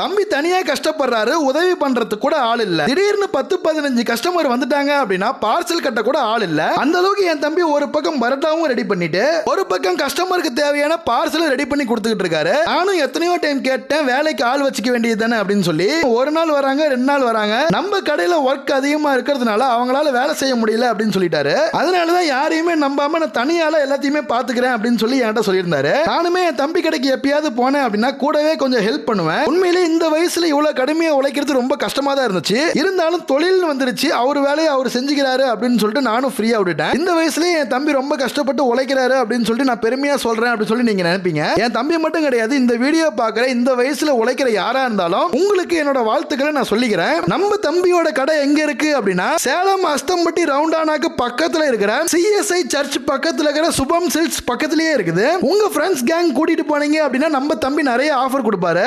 தம்பி தனியா கஷ்டப்படுறாரு உதவி பண்றது கூட ஆள் இல்ல. திடீர்னு பத்து பதினஞ்சு கஸ்டமர் வந்துட்டாங்க அப்படின்னா பார்சல் கட்ட கூட ஆள் இல்ல. அந்த அளவுக்கு என் தம்பி ஒரு பக்கம் பரோட்டாவும் ரெடி பண்ணிட்டு ஒரு பக்கம் கஸ்டமருக்கு தேவையான பார்சலும் ரெடி பண்ணி கொடுத்துக்கிட்டு இருக்காரு. நானும் எத்தனையோ டைம் கேட்டேன் வேலைக்கு ஆள் வச்சுக்க வேண்டியது தானே அப்படின்னு சொல்லி ஒரு நாள் வராங்க ரெண்டு நாள் வராங்க. நம்ம கடையில ஒர்க் அதிகமா இருக்கிறதுனால அவங்களால வேலை செய்ய முடியல அப்படின்னு சொல்லிட்டாரு. அதனாலதான் யாரையுமே நம்பாம நான் தனியால எல்லாத்தையுமே பாத்துக்கிறேன் அப்படின்னு சொல்லி என்கிட்ட சொல்லியிருந்தாரு. நானுமே என் தம்பி கடைக்கு எப்பயாவது போனேன் அப்படின்னா கூடவே கொஞ்சம் ஹெல்ப் பண்ணுவேன். உண்மையிலே இந்த வயசுல இவ்வளவு கடுமையா உழைக்கிறது ரொம்ப கஷ்டமா தான் இருந்துச்சு. இருந்தாலும் தொழில் வந்துருச்சு. அவர் வேலையை அவர் செஞ்சுக்கிறாரு அப்படின்னு சொல்லிட்டு நானும் ஃப்ரீயா விட்டுட்டேன். இந்த வயசுலயே என் தம்பி ரொம்ப கஷ்டப்பட்டு உழைக்கிறாரு அப்படின்னு சொல்லிட்டு நான் பெருமையா சொல்றேன் அப்படின்னு சொல்லி நீங்க நினைப்பீங்க. என் தம்பி மட்டும் கிடையாது இந்த வீடியோ பாக்குற இந்த வயசுல உழைக்கிற யாரா இருந்தாலும் உங்களுக்கு என்னோட வாழ்த்துக்களை நான் சொல்லிக்கிறேன். நம்ம தம்பியோட கடை எங்க இருக்கு அப்படின்னா சேலம் அஸ்தம்பட்டி ரவுண்டானாக்கு பக்கத்துல இருக்கிற சிஎஸ்ஐ சர்ச் பக்கத்துல இருக்கிற சுபம் சில்க்ஸ் பக்கத்திலேயே இருக்குது. உங்க ஃப்ரெண்ட்ஸ் கேங் கூட்டிட்டு போனீங்க அப்படின்னா நம்ம தம்பி நிறைய ஆஃபர் கொடுப்பாரு.